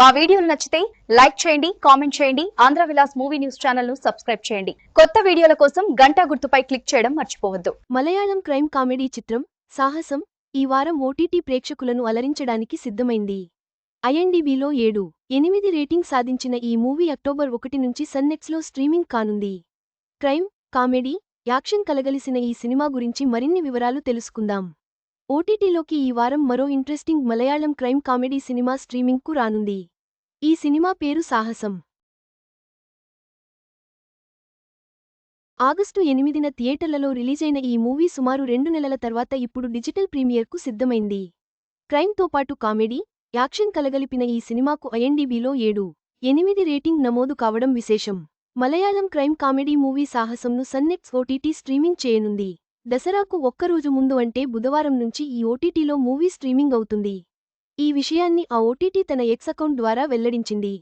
మా వీడియోలు నచ్చితే లైక్ చేయండి కామెంట్ చేయండి ఆంధ్ర విలాస్ మూవీ న్యూస్ ఛానల్ను సబ్స్క్రైబ్ చేయండి. కొత్త వీడియోల కోసం గంట గుర్తుపై క్లిక్ చేయడం మర్చిపోవద్దు. మలయాళం క్రైమ్ కామెడీ చిత్రం సాహసం ఈ వారం ఓటీటీ ప్రేక్షకులను అలరించడానికి సిద్ధమైంది. ఐఎన్డీబీలో ఏడు ఎనిమిది రేటింగ్ సాధించిన ఈ మూవీ అక్టోబర్ ఒకటి నుంచి సన్నెక్స్లో స్ట్రీమింగ్ కానుంది. క్రైమ్ కామెడీ యాక్షన్ కలగలిసిన ఈ సినిమా గురించి మరిన్ని వివరాలు తెలుసుకుందాం. ఓటీటీలోకి ఈ వారం మరో ఇంట్రెస్టింగ్ మలయాళం క్రైమ్ కామెడీ సినిమా స్ట్రీమింగ్కు రానుంది. ఈ సినిమా పేరు సాహసం. ఆగస్టు ఎనిమిదిన థియేటర్లలో రిలీజైన ఈ మూవీ సుమారు రెండు నెలల తర్వాత ఇప్పుడు డిజిటల్ ప్రీమియర్కు సిద్ధమైంది. క్రైమ్తో పాటు కామెడీ యాక్షన్ కలగలిపిన ఈ సినిమాకు ఐఎన్డీబీలో ఏడు ఎనిమిది రేటింగ్ నమోదు కావడం విశేషం. మలయాళం క్రైమ్ కామెడీ మూవీ సాహసంను సన్నెక్స్ ఓటీటీ స్ట్రీమింగ్ చేయనుంది. దసరాకు ఒక్కరోజు ముందు అంటే బుధవారం నుంచి ఈ ఓటీటీలో మూవీ స్ట్రీమింగ్ అవుతుంది. ఈ విషయాన్ని ఆ ఓటీటీ తన ఎక్స్ అకౌంట్ ద్వారా వెల్లడించింది.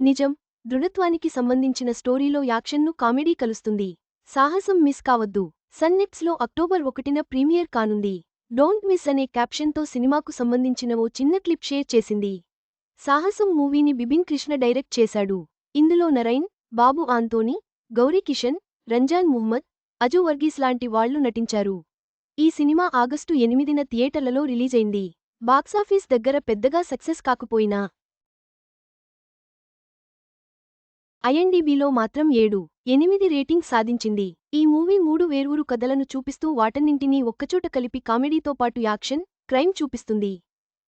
నిజం దృఢత్వానికి సంబంధించిన స్టోరీలో యాక్షన్ను కామెడీ కలుస్తుంది. సాహసం మిస్ కావద్దు. సన్నెక్స్లో అక్టోబర్ ఒకటిన ప్రీమియర్ కానుంది. డోంట్ మిస్ అనే క్యాప్షన్తో సినిమాకు సంబంధించిన ఓ చిన్న క్లిప్ షేర్ చేసింది. సాహసం మూవీని బిబిన్ కృష్ణ డైరెక్ట్ చేశాడు. ఇందులో నరైన్ బాబు ఆంతోని గౌరీ కిషన్ రంజాన్ ముహమ్మద్ అజు వర్గీస్ లాంటి వాళ్ళు నటించారు. ఈ సినిమా ఆగస్టు ఎనిమిదిన థియేటర్లలో రిలీజైంది. బాక్సాఫీస్ దగ్గర పెద్దగా సక్సెస్ కాకపోయినా ఐఎన్డీబీలో మాత్రం ఏడు ఎనిమిది రేటింగ్ సాధించింది. ఈ మూవీ మూడు వేర్వూరు కథలను చూపిస్తూ వాటన్నింటినీ ఒక్కచోట కలిపి కామెడీతో పాటు యాక్షన్ క్రైమ్ చూపిస్తుంది.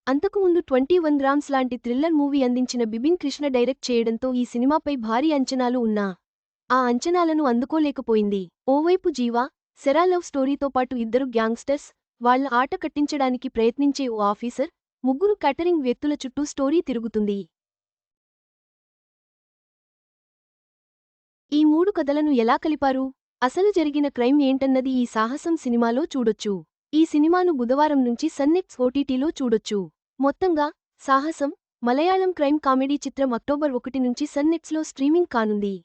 అంతకుముందు ట్వంటీ వన్ గ్రామ్స్ లాంటి థ్రిల్లర్ మూవీ అందించిన బిబిన్ కృష్ణ డైరెక్ట్ చేయడంతో ఈ సినిమాపై భారీ అంచనాలు ఉన్నా ఆ అంచనాలను అందుకోలేకపోయింది. ఓవైపు జీవా సెరా లవ్ స్టోరీతో పాటు ఇద్దరు గ్యాంగ్స్టర్స్ వాళ్ళ ఆట కట్టించడానికి ప్రయత్నించే ఓ ఆఫీసర్ ముగ్గురు క్యాటరింగ్ వ్యక్తుల చుట్టూ స్టోరీ తిరుగుతుంది. ఈ మూడు కథలను ఎలా కలిపారు? అసలు జరిగిన క్రైమ్ ఏంటన్నది ఈ సాహసం సినిమాలో చూడొచ్చు. ఈ సినిమాను బుధవారం నుంచి సన్నెక్స్ ఓటీటీలో చూడొచ్చు. మొత్తంగా సాహసం మలయాళం క్రైమ్ కామెడీ చిత్రం అక్టోబర్ ఒకటి నుంచి సన్నెక్స్లో స్ట్రీమింగ్ కానుంది.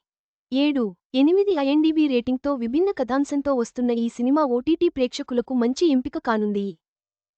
ఏడు ఎనిమిది ఐఎన్డీబీ రేటింగ్తో విభిన్న కథాంశంతో వస్తున్న ఈ సినిమా ఓటీటీ ప్రేక్షకులకు మంచి ఎంపిక కానుంది.